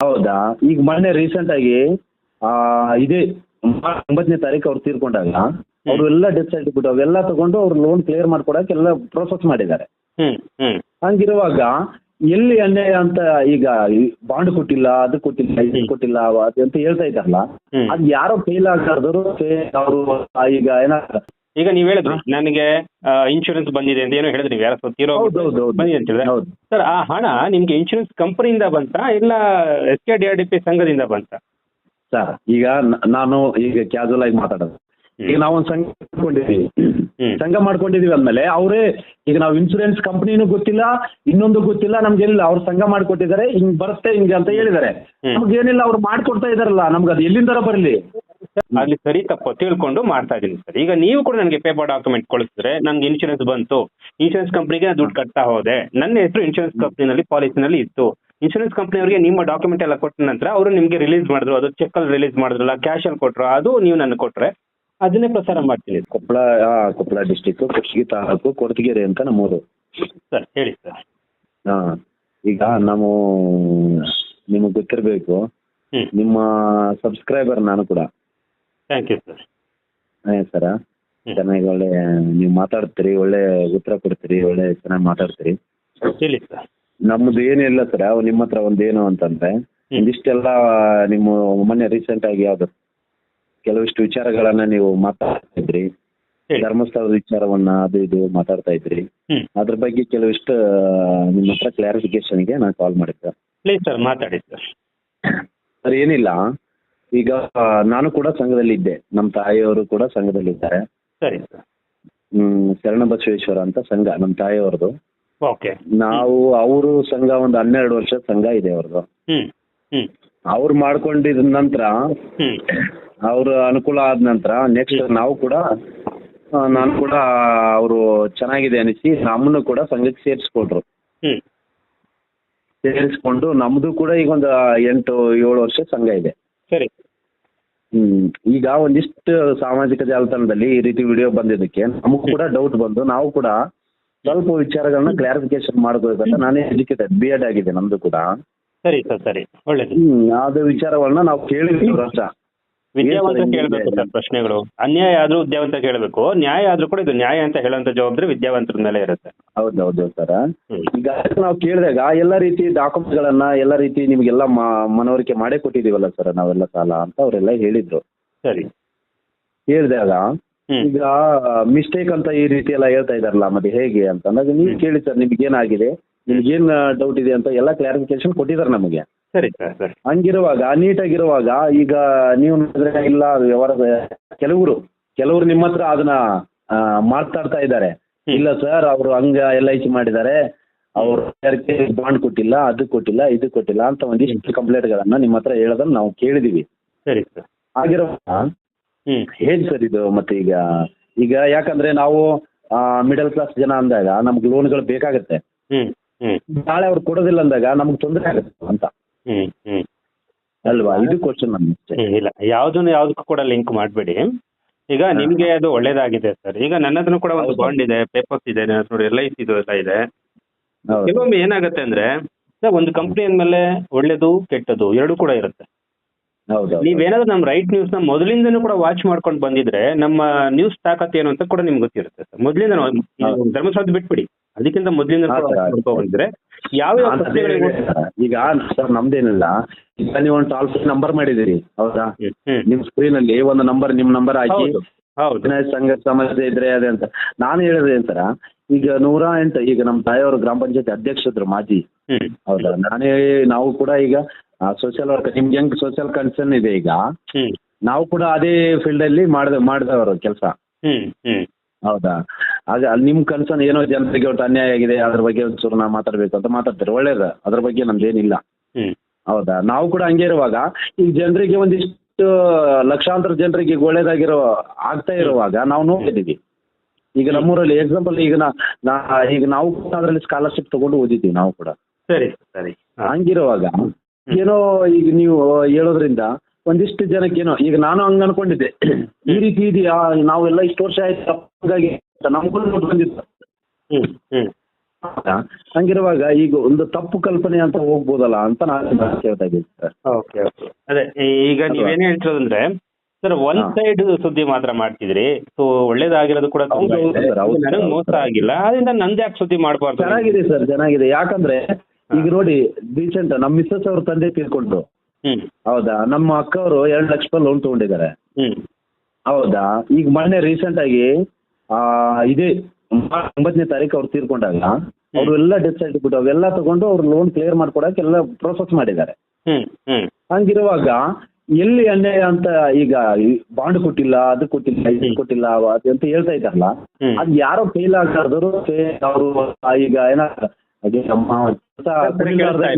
ಹೌದಾ? ಈಗ ಮೊನ್ನೆ ರೀಸೆಂಟ್ ಆಗಿ ಆ, ಇದೇ ಮಾರ್ಚ್ ಒಂಬತ್ತನೇ ತಾರೀಕು ಅವ್ರು ತೀರ್ಕೊಂಡಾಗ ಅವರು ಎಲ್ಲ ಡೆತ್ ಸರ್ಟಿಫಿಕೇಟ್ ಅವೆಲ್ಲ ತಗೊಂಡು ಅವ್ರು ಲೋನ್ ಕ್ಲಿಯರ್ ಮಾಡ್ಕೊಡಕ್ಕೆ ಎಲ್ಲ ಪ್ರೋಸೆಸ್ ಮಾಡಿದ್ದಾರೆ. ಹ್ಮ್ ಹ್ಮ್. ಹಂಗಿರುವಾಗ ಎಲ್ಲಿ ಅನ್ಯಾಯ ಅಂತ ಈಗ ಬಾಂಡ್ ಕೊಟ್ಟಿಲ್ಲ ಅದು ಕೊಟ್ಟಿಲ್ಲ ಇದು ಕೊಟ್ಟಿಲ್ಲ ಅದು ಅಂತ ಹೇಳ್ತಾ ಇದ್ದಾರಲ್ಲ ಅದ್ ಅದು ಯಾರೋ ಫೇಲ್ ಆಗ್ತಾರದ್ರು ಅವರು ಈಗ ಏನ ಈಗ ನೀವ್ ಹೇಳಿದ್ರು ನನಗೆ ಇನ್ಶೂರೆನ್ಸ್ ಬಂದಿದೆ ಅಂತ ಏನೋ ಹೇಳಿದ್ರಿ ನೀವು ಯಾರೋ ತೀರೋ. ಬಂದಿದೆ ಅಂತ ಹೇಳಿದ್ರೆ ಸರ್ ಆ ಹಣ ನಿಮ್ಗೆ ಇನ್ಶೂರೆನ್ಸ್ ಕಂಪನಿಯಿಂದ ಬಂತಾ ಇಲ್ಲ S K D R D P ಸಂಘದಿಂದ ಬಂತ? ಸರ್ ಈಗ ನಾನು ಈಗ ಕ್ಯಾಶುವಲ್ ಆಗಿ ಮಾತಾಡೋದು. ಈಗ ನಾವೊಂದು ಸಂಘ ಮಾಡ್ಕೊಂಡಿದೀವಿ ಸಂಘ ಮಾಡ್ಕೊಂಡಿದೀವಿ ಅಂದ್ಮೇಲೆ ಅವರೇ ಈಗ ನಾವು ಇನ್ಸೂರೆನ್ಸ್ ಕಂಪ್ನಿನೂ ಗೊತ್ತಿಲ್ಲ ಇನ್ನೊಂದು ಗೊತ್ತಿಲ್ಲ ನಮ್ಗೇನಿಲ್ಲ ಅವ್ರು ಸಂಘ ಮಾಡ್ಕೊಟ್ಟಿದ್ದಾರೆ ಹಿಂಗ್ ಬರುತ್ತೆ ಹಿಂಗೆ ಅಂತ ಹೇಳಿದ್ದಾರೆ. ನಮ್ಗೆ ಏನಿಲ್ಲ ಅವ್ರು ಮಾಡ್ಕೊಡ್ತಾ ಇದಾರಲ್ಲ ನಮ್ಗೆ ಅದು ಎಲ್ಲಿಂದರ ಬರಲಿ. ಅಲ್ಲಿ ಸರಿ ತಪ್ಪು ತಿಳ್ಕೊಂಡು ಮಾಡ್ತಾ ಇದ್ದೀನಿ ಸರ್. ಈಗ ನೀವು ಕೂಡ ನನಗೆ ಪೇಪರ್ ಡಾಕ್ಯುಮೆಂಟ್ ಕಳಿಸಿದ್ರೆ ನನಗೆ ಇನ್ಶೂರೆನ್ಸ್ ಬಂತು. ಇನ್ಶೂರೆನ್ಸ್ ಕಂಪ್ನಿಗೆ ದುಡ್ಡು ಕಟ್ತಾ ಹೋದೆ. ನನ್ನ ಹೆಸರು ಇನ್ಶೂರೆನ್ಸ್ ಕಂಪ್ನಿನಲ್ಲಿ ಪಾಲಿಸಿನಲ್ಲಿ ಇತ್ತು. ಇನ್ಶೂರೆನ್ಸ್ ಕಂಪ್ನಿಯವರಿಗೆ ನಿಮ್ಮ ಡಾಕ್ಯುಮೆಂಟ್ ಎಲ್ಲ ಕೊಟ್ಟ ನಂತರ ಅವರು ನಿಮಗೆ ರಿಲೀಸ್ ಮಾಡಿದ್ರು. ಅದು ಚೆಕ್ ಅಲ್ಲಿ ರಿಲೀಸ್ ಮಾಡಿದ್ರಲ್ಲ ಕ್ಯಾಶ್ ಅಲ್ಲಿ ಕೊಟ್ಟರು ಅದು ನೀವು ನನ್ನ ಕೊಟ್ರೆ ಅದನ್ನೇ ಪ್ರಸಾರ ಮಾಡ್ತೀನಿ. ಕೊಪ್ಪಳ ಕೊಪ್ಪಳ ಡಿಸ್ಟಿಕ್ ಕುಷ್ಟಗಿ ತಾಲೂಕು ಕೊರಟಗೆರೆ ಅಂತ ನಮ್ಮೂರು. ಸರ್ ಹೇಳಿ ಸರ್. ಹಾಂ ಈಗ ನಾವು ನಿಮಗೆ ಗೊತ್ತಿರಬೇಕು. ನಿಮ್ಮ ಸಬ್ಸ್ಕ್ರೈಬರ್ ನಾನು ಕೂಡ. Thank you sir. ಸರ ಚೆನ್ನಾಗಿ ಒಳ್ಳೆ ನೀವು ಮಾತಾಡ್ತೀರಿ ಒಳ್ಳೆ ಉತ್ತರ ಕೊಡ್ತೀರಿ ಒಳ್ಳೆ ಚೆನ್ನಾಗಿ ಮಾತಾಡ್ತೀರಿ. ಹೇಳಿ ಸರ್ ನಮ್ಮದು ಏನಿಲ್ಲ ಸರ್. ನಿಮ್ಮ ಹತ್ರ ಒಂದೇನು ಅಂತಂದ್ರೆ ಇಷ್ಟೆಲ್ಲ ನಿಮ್ಮ ಮೊನ್ನೆ ರೀಸೆಂಟ್ ಆಗಿ ಯಾವ್ದು ಕೆಲವಿಷ್ಟು ವಿಚಾರಗಳನ್ನ ನೀವು ಮಾತಾಡ್ತಾ ಇದ್ರಿ ಧರ್ಮಸ್ಥಳದ ವಿಚಾರವನ್ನ ಅದು ಇದು ಮಾತಾಡ್ತಾ ಇದ್ರಿ. ಅದ್ರ ಬಗ್ಗೆ ಕೆಲವಿಷ್ಟು ನಿಮ್ಮ ಹತ್ರ ಕ್ಲಾರಿಫಿಕೇಶನ್ಗೆ ನಾನು ಕಾಲ್ ಮಾಡಿದ್ದೆ. ಪ್ಲೀಸ್ ಸರ್ ಮಾತಾಡಿ ಸರ್ ಸರ್ ಏನಿಲ್ಲ. ಈಗ ನಾನು ಕೂಡ ಸಂಘದಲ್ಲಿ ಇದ್ದೆ ನಮ್ಮ ತಾಯಿಯವರು ಕೂಡ ಸಂಘದಲ್ಲಿದ್ದಾರೆ. ಸರಿ ಸರ್. ಹ್ಮ್ ಶರಣಬಸವೇಶ್ವರ ಅಂತ ಸಂಘ ನಮ್ಮ ತಾಯಿಯವ್ರದ್ದು. ಓಕೆ. ನಾವು ಅವರು ಸಂಘ ಒಂದು ಹನ್ನೆರಡು ವರ್ಷ ಸಂಘ ಇದೆ ಅವ್ರದ್ದು. ಹ್ಮ್ ಹ್ಮ್. ಅವ್ರು ಮಾಡ್ಕೊಂಡಿದ ನಂತರ ಹ್ಮ್. ಅವ್ರ ಅನುಕೂಲ ಆದ ನಂತರ ನೆಕ್ಸ್ಟ್ ನಾವು ಕೂಡ ಆ, ನಾನು ಕೂಡ ಅವರು ಚೆನ್ನಾಗಿದೆ ಅನಿಸಿ ನಮ್ಮನ್ನು ಕೂಡ ಸಂಘಕ್ಕೆ ಸೇರಿಸ್ಕೊಂಡ್ರು ಹ್ಮ್. ಸೇರಿಸ್ಕೊಂಡು ನಮ್ದು ಕೂಡ ಈಗ ಒಂದು ಎಂಟು ಏಳು ವರ್ಷ ಸಂಘ ಇದೆ. ಸರಿ. ಹ್ಮ್ ಈಗ ಒಂದಿಷ್ಟು ಸಾಮಾಜಿಕ ಜಾಲತಾಣದಲ್ಲಿ ಈ ರೀತಿ ವಿಡಿಯೋ ಬಂದಿದ್ದಕ್ಕೆ ನಮಗೂ ಕೂಡ ಡೌಟ್ ಬಂದು ನಾವು ಕೂಡ ಸ್ವಲ್ಪ ವಿಚಾರಗಳನ್ನ ಕ್ಲಾರಿಫಿಕೇಶನ್ ಮಾಡ್ಕೋಬೇಕಂತ ನಾನೇ ಎಜುಕೇಟೆಡ್ ಬಿ ಎಡ್ ಆಗಿದೆ ನಮ್ದು ಕೂಡ. ಸರಿ ಸರ್ ಸರಿ. ಒಳ್ಳೇದು. ಹ್ಮ್ ಅದು ವಿಚಾರಗಳನ್ನ ನಾವು ಕೇಳಿದ್ವಿ ವರ್ಷ ವಿದ್ಯಾವಂತ ಏನ್ ಕೇಳಬೇಕು ಸರ್ ಪ್ರಶ್ನೆಗಳು? ಅನ್ಯಾಯ ಆದ್ರೂ ವಿದ್ಯಾವಂತ ಕೇಳಬೇಕು ನ್ಯಾಯ ಆದ್ರೂ ಕೂಡ ಇದು ನ್ಯಾಯ ಅಂತ ಹೇಳುವಂತ ಜವಾಬ್ದಾರಿ ವಿದ್ಯಾವಂತರ ಮೇಲೆ ಇರುತ್ತೆ. ಹೌದೌದು ಸರ್. ಈಗ ನಾವು ಕೇಳಿದಾಗ ಎಲ್ಲ ರೀತಿ ಡಾಕ್ಯುಮೆಂಟ್ ಗಳನ್ನ ಎಲ್ಲ ರೀತಿ ನಿಮ್ಗೆಲ್ಲ ಮನವರಿಕೆ ಮಾಡೇ ಕೊಟ್ಟಿದೀವಲ್ಲ ಸರ್ ನಾವೆಲ್ಲ ಸಾಲ ಅಂತ ಅವರೆಲ್ಲ ಹೇಳಿದ್ರು. ಸರಿ. ಹೇಳಿದಾಗ ಈಗ ಮಿಸ್ಟೇಕ್ ಅಂತ ಈ ರೀತಿ ಎಲ್ಲ ಹೇಳ್ತಾ ಇದಾರಲ್ಲ ಮತ್ತೆ ಹೇಗೆ ಅಂತ ಅಂದಾಗ ನೀವು ಕೇಳಿ ಸರ್ ನಿಮ್ಗೆ ಏನಾಗಿದೆ ನಿಮ್ಗೇನ್ ಡೌಟ್ ಇದೆ ಅಂತ ಎಲ್ಲ ಕ್ಲಾರಿಫಿಕೇಶನ್ ಕೊಟ್ಟಿದ್ದಾರೆ ನಮಗೆ. ಸರಿ. ಸರ್ ಸರಿ ಹಂಗಿರುವಾಗ ನೀಟಾಗಿರುವಾಗ ಈಗ ನೀವು ನೋಡಿದ್ರೆ ಇಲ್ಲ ವ್ಯವಹಾರ ಕೆಲವರು ಕೆಲವರು ನಿಮ್ಮ ಹತ್ರ ಅದನ್ನ ಮಾತಾಡ್ತಾ ಇದ್ದಾರೆ. ಇಲ್ಲ ಸರ್ ಅವರು ಹಂಗ ಎಲ್ ಐ ಸಿ ಮಾಡಿದ್ದಾರೆ. ಅವರು ಬಾಂಡ್ ಕೊಟ್ಟಿಲ್ಲ ಅದು ಕೊಟ್ಟಿಲ್ಲ ಇದು ಕೊಟ್ಟಿಲ್ಲ ಅಂತ ಒಂದಿಷ್ಟು ಕಂಪ್ಲೇಂಟ್ಗಳನ್ನ ನಿಮ್ಮ ಹತ್ರ ಹೇಳೋದನ್ನ ನಾವು ಕೇಳಿದೀವಿ. ಸರಿ ಸರ್. ಹೇಗ್ ಹ್ಮ್. ಹೇಗೆ ಸರ್ ಇದು ಮತ್ತೆ ಈಗ? ಈಗ ಯಾಕಂದ್ರೆ ನಾವು ಮಿಡಲ್ ಕ್ಲಾಸ್ ಜನ ಅಂದಾಗ ನಮ್ಗೆ ಲೋನ್ಗಳು ಬೇಕಾಗುತ್ತೆ. ನಾಳೆ ಅವ್ರು ಕೊಡೋದಿಲ್ಲ ಅಂದಾಗ ನಮ್ಗೆ ತೊಂದರೆ ಆಗುತ್ತೆ ಅಂತ. ಹ್ಮ್ ಹ್ಮ್. ಅಲ್ವಾ? ಇದು ಕ್ವಶನ್ ಇಲ್ಲ. ಯಾವ್ದನ್ನು ಯಾವ್ದಕ್ಕೂ ಕೂಡ ಲಿಂಕ್ ಮಾಡಬೇಡಿ. ಈಗ ನಿಮ್ಗೆ ಅದು ಒಳ್ಳೇದಾಗಿದೆ ಸರ್ ಈಗ ನನ್ನ ಹತ್ರ ಕೂಡ ಒಂದು ಬಾಂಡ್ ಇದೆ ಪೇಪರ್ಸ್ ಇದೆ ನನ್ನ ಹತ್ರ ಎಲ್ ಐ ಸಿ ಇದು ಎಲ್ಲ ಇದೆ. ಕೆಲವೊಮ್ಮೆ ಏನಾಗುತ್ತೆ ಅಂದ್ರೆ ಸರ್ ಒಂದು ಕಂಪ್ನಿ ಅಂದ್ಮೇಲೆ ಒಳ್ಳೇದು ಕೆಟ್ಟದ್ದು ಎರಡು ಕೂಡ ಇರುತ್ತೆ. ಹೌದು ನೀವೇನಾದ್ರೂ ನಮ್ಮ ರೈಟ್ ನ್ಯೂಸ್ನ ಮೊದಲಿಂದನೂ ಕೂಡ ವಾಚ್ ಮಾಡ್ಕೊಂಡು ಬಂದಿದ್ರೆ ನಮ್ಮ ನ್ಯೂಸ್ ತಾಕತ್ ಏನು ಅಂತ ಕೂಡ ನಿಮ್ಗೆ ಗೊತ್ತಿರುತ್ತೆ ಸರ್. ಮೊದಲಿಂದ. ಧರ್ಮಸ್ಥಳದ ಬಿಟ್ಬಿಡಿ. ಅದಕ್ಕಿಂತ ಮೊದಲಿಂದ ಬಂದಿದ್ರೆ ಹೇಳಿದೆ. ಈಗ ಸರ್ ನಮ್ದೇನಿಲ್ಲ. ಈಗ ನೀವು ಒಂದು ಟಾಲ್ ಫ್ರೀ ನಂಬರ್ ಮಾಡಿದಿರಿ ಹೌದಾ. ನಿಮ್ ಸ್ಕ್ರೀನ್ ಅಲ್ಲಿ ಒಂದು ನಂಬರ್ ನಿಮ್ ನಂಬರ್ ಹಾಕಿ. ಹೌದು ಸಂಘ ಸಮಸ್ಯೆ ಇದ್ರೆ ಅದೇ ಅಂತ. ನಾನು ಹೇಳಿದ್ರೆ ಏನ್ ಈಗ ನೂರ ಎಂಟು ಈಗ ನಮ್ಮ ತಾಯಿಯವರು ಗ್ರಾಮ ಪಂಚಾಯತಿ ಅಧ್ಯಕ್ಷದ್ರು ಮಾಜಿ. ಹೌದಾ? ನಾನೇ ನಾವು ಕೂಡ ಈಗ ಸೋಷಿಯಲ್ ವರ್ಕ್ ನಿಮ್ಗೆ ಹೆಂಗ್ ಸೋಷಿಯಲ್ ಕನ್ಸರ್ನ್ ಇದೆ ಈಗ? ನಾವು ಕೂಡ ಅದೇ ಫೀಲ್ಡ್ ಅಲ್ಲಿ ಮಾಡ್ದ ಮಾಡಿದವರು ಕೆಲಸ. ಹೌದಾ? ಆಗ ಅಲ್ಲಿ ನಿಮ್ ಕನ್ಸರ್ನ್ ಏನೋ ಜನರಿಗೆ ಒಟ್ಟು ಅನ್ಯಾಯ ಆಗಿದೆ ಅದ್ರ ಬಗ್ಗೆ ಒಂಚೂರು ನಾವು ಮಾತಾಡ್ಬೇಕು ಅಂತ ಮಾತಾಡ್ತಾರೆ. ಒಳ್ಳೇದು ಅದ್ರ ಬಗ್ಗೆ ನಮ್ದೇನಿಲ್ಲ ಹೌದಾ? ನಾವು ಕೂಡ ಹಂಗೆ ಇರುವಾಗ ಈ ಜನರಿಗೆ ಒಂದಿಷ್ಟು ಲಕ್ಷಾಂತರ ಜನರಿಗೆ ಒಳ್ಳೇದಾಗಿರೋ ಆಗ್ತಾ ಇರುವಾಗ ನಾವು ನೋಡಿದೀವಿ. ಈಗ ನಮ್ಮೂರಲ್ಲಿ ಎಕ್ಸಾಂಪಲ್ ಈಗ ನಾ ಈಗ ನಾವು ಕೂಡ ಅದರಲ್ಲಿ ಸ್ಕಾಲರ್ಶಿಪ್ ತಗೊಂಡು ಓದಿದ್ದೀವಿ ನಾವು ಕೂಡ. ಸರಿ ಸರಿ. ಹಂಗಿರುವಾಗ ಏನೋ ಈಗ ನೀವು ಹೇಳೋದ್ರಿಂದ ಒಂದಿಷ್ಟು ಜನಕ್ಕೇನೋ ಈಗ ನಾನು ಹಂಗ ಅನ್ಕೊಂಡಿದ್ದೆ. ಈ ರೀತಿ ಇದೆಯಾ? ನಾವೆಲ್ಲ ಇಷ್ಟು ವರ್ಷ ಆಯ್ತು ಹಂಗಾಗಿ ನಮ್ಗೂ ಬಂದಿತ್ತು? ಹಂಗಿರುವಾಗ ಈಗ ಒಂದು ತಪ್ಪು ಕಲ್ಪನೆ ಅಂತ ಹೋಗ್ಬೋದಲ್ಲ ಅಂತ ನಾನು ಕೇಳ್ತಾ ಇದ್ದೀನಿ ಸರ್. Okay okay. ಅದೇ ಈಗ ನೀವೇನ್ ಹೇಳ್ತಿರೋದಂದ್ರೆ ಸರ್ ಒನ್ ಸೈಡ್ ಸುದ್ದಿ ಮಾತ್ರ ಮಾಡ್ತಿದ್ರಿ. ಸೊ ಒಳ್ಳೇದಾಗಿರೋದು ಕೂಡ ಮೋಸ ಆಗಿಲ್ಲ. ಅದರಿಂದ ನಂದ್ಯಾಕ್ ಯಾಕೆ ಸುದ್ದಿ ಮಾಡಬಾರ್ದು ಚೆನ್ನಾಗಿದೆ ಸರ್ ಚೆನ್ನಾಗಿದೆ. ಯಾಕಂದ್ರೆ ಈಗ ನೋಡಿ ರೀಸೆಂಟ್ ನಮ್ಮ ಮಿಸ್ಸಸ್ ಅವ್ರ ತಂದೆ ತೀರ್ಕೊಂಡ್ರು ಹ್ಮ್. ಹೌದಾ? ನಮ್ಮ ಅಕ್ಕ ಅವರು ಎರಡು ಲಕ್ಷ ರೂಪಾಯಿ ಲೋನ್ ತಗೊಂಡಿದ್ದಾರೆ. ಹ್ಮ್. ಹೌದಾ? ಈಗ ಮೊನ್ನೆ ರೀಸೆಂಟ್ ಆಗಿ ಆ ಇದೇ ಮಾರ್ಚ್ ಒಂಬತ್ತನೇ ತಾರೀಕು ಅವ್ರು ತೀರ್ಕೊಂಡಾಗ ಅವರು ಎಲ್ಲ ಡೆತ್ ಸರ್ಟಿಫಿಕೇಟ್ ಅವೆಲ್ಲ ತಗೊಂಡು ಅವ್ರು ಲೋನ್ ಕ್ಲಿಯರ್ ಮಾಡ್ಕೊಡಕ್ಕೆ ಎಲ್ಲ ಪ್ರೋಸೆಸ್ ಮಾಡಿದ್ದಾರೆ. ಹ್ಮ್ ಹ್ಮ್. ಹಂಗಿರುವಾಗ ಎಲ್ಲಿ ಅನ್ಯಾಯ ಅಂತ ಈಗ ಬಾಂಡ್ ಕೊಟ್ಟಿಲ್ಲ ಅದು ಕೊಟ್ಟಿಲ್ಲ ಇದು ಕೊಟ್ಟಿಲ್ಲ ಅದು ಅಂತ ಹೇಳ್ತಾ ಇದ್ದಾರಲ್ಲ. ಅದ್ ಯಾರೋ ಫೇಲ್ ಆಗ್ತಾರ್ದರು ಅವರು ಈಗ ಏನ